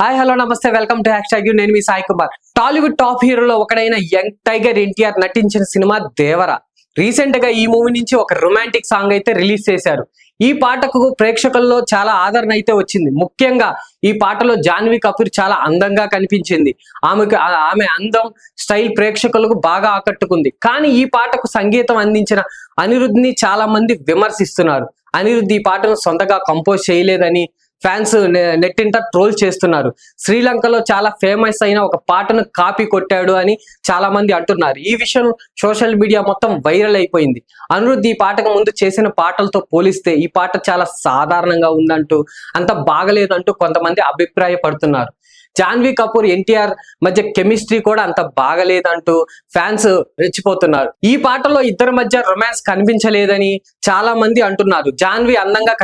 Hi hello నమస్తే. Welcome to hash you నేను మీ సాయి కుమార్. టాలీవుడ్ టాప్ హీరోలో ఒకడైన యంగ్ టైగర్ ఎన్టీఆర్ నటించిన సినిమా దేవర. రీసెంట్గా ఈ మూవీ నుంచి ఒక రొమాంటిక్ సాంగ్ అయితే రిలీజ్ చేశారు. ఈ పాటకు ప్రేక్షకుల్లో చాలా ఆదరణ అయితే వచ్చింది. ముఖ్యంగా ఈ పాటలో జాన్వీ కపూర్ చాలా అందంగా కనిపించింది. ఆమెకు ఆమె అందం స్టైల్ ప్రేక్షకులకు బాగా ఆకట్టుకుంది. కానీ ఈ పాటకు సంగీతం అందించిన అనిరుద్ని చాలా మంది విమర్శిస్తున్నారు. అనిరుద్ధ్ ఈ పాటను సొంతగా కంపోజ్ చేయలేదని ఫ్యాన్స్ నెట్టింట ట్రోల్ చేస్తున్నారు. శ్రీలంకలో చాలా ఫేమస్ అయిన ఒక పాటను కాపీ కొట్టాడు అని చాలా మంది అంటున్నారు. ఈ విషయం సోషల్ మీడియా మొత్తం వైరల్ అయిపోయింది. అనిరుద్ధ్ ఈ పాటకు ముందు చేసిన పాటలతో పోలిస్తే ఈ పాట చాలా సాధారణంగా ఉందంటూ అంత బాగలేదంటూ కొంతమంది అభిప్రాయపడుతున్నారు. జాన్వీ కపూర్ ఎన్టీఆర్ మధ్య కెమిస్ట్రీ కూడా అంత బాగలేదంటూ ఫ్యాన్స్ రెచ్చిపోతున్నారు. ఈ పాటలో ఇద్దరి మధ్య రొమాన్స్ కనిపించలేదని చాలా మంది అంటున్నారు. జాన్వి అందంగా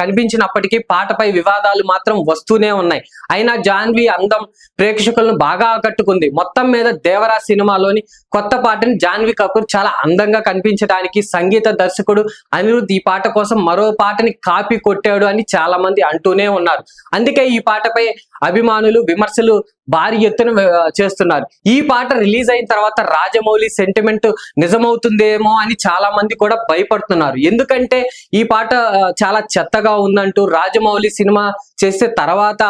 కనిపించినప్పటికీ పాటపై వివాదాలు మాత్రం వస్తూనే ఉన్నాయి. అయినా జాన్వి అందం ప్రేక్షకులను బాగా ఆకట్టుకుంది. మొత్తం మీద దేవరా సినిమాలోని కొత్త పాటని జాన్వి కపూర్ చాలా అందంగా కనిపించడానికి సంగీత దర్శకుడు అనిరుద్ధ్ ఈ పాట కోసం మరో పాటని కాపీ కొట్టాడు అని చాలా మంది అంటూనే ఉన్నారు. అందుకే ఈ పాటపై అభిమానులు విమర్శలు భారీ ఎత్తున చేస్తున్నారు. ఈ పాట రిలీజ్ అయిన తర్వాత రాజమౌళి సెంటిమెంట్ నిజమవుతుందేమో అని చాలా మంది కూడా భయపడుతున్నారు. ఎందుకంటే ఈ పాట చాలా చెత్తగా ఉందంటూ రాజమౌళి సినిమా చేస్తే తర్వాత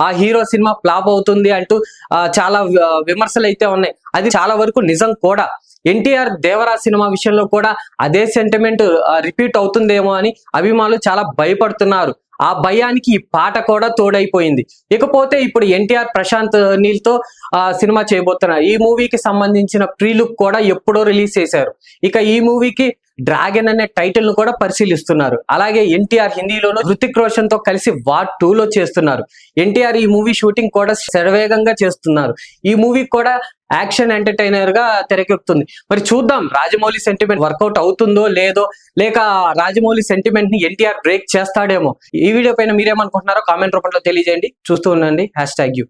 ఆ- హీరో సినిమా ఫ్లాప్ అవుతుంది అంటూ చాలా విమర్శలు అయితే ఉన్నాయి. అది చాలా వరకు నిజం కూడా. ఎన్టీఆర్ దేవరా సినిమా విషయంలో కూడా అదే సెంటిమెంట్ రిపీట్ అవుతుందేమో అని అభిమానులు చాలా భయపడుతున్నారు. ఆ భయానికి ఈ పాట కూడా తోడైపోయింది. ఇకపోతే ఇప్పుడు ఎన్టీఆర్ ప్రశాంత్ నీల్తో ఆ సినిమా చేయబోతున్నారు. ఈ మూవీకి సంబంధించిన ప్రీ లుక్ కూడా ఎప్పుడో రిలీజ్ చేశారు. ఇక ఈ మూవీకి డ్రాగన్ అనే టైటిల్ను కూడా పరిశీలిస్తున్నారు. అలాగే ఎన్టీఆర్ హిందీలోనూ హృతిక్ రోషన్తో కలిసి వార్ టూ లో చేస్తున్నారు. ఎన్టీఆర్ ఈ మూవీ షూటింగ్ కూడా శరవేగంగా చేస్తున్నారు. ఈ మూవీ కూడా యాక్షన్ ఎంటర్టైనర్గా తెరకెక్కుతుంది. మరి చూద్దాం రాజమౌళి సెంటిమెంట్ వర్కౌట్ అవుతుందో లేదో లేక రాజమౌళి సెంటిమెంట్ని ఎన్టీఆర్ బ్రేక్ చేస్తాడేమో. ఈ వీడియో పైన మీరేమనుకుంటున్నారో కామెంట్ రూపంలో తెలియజేయండి. చూస్తూ ఉండండి. Hash tag you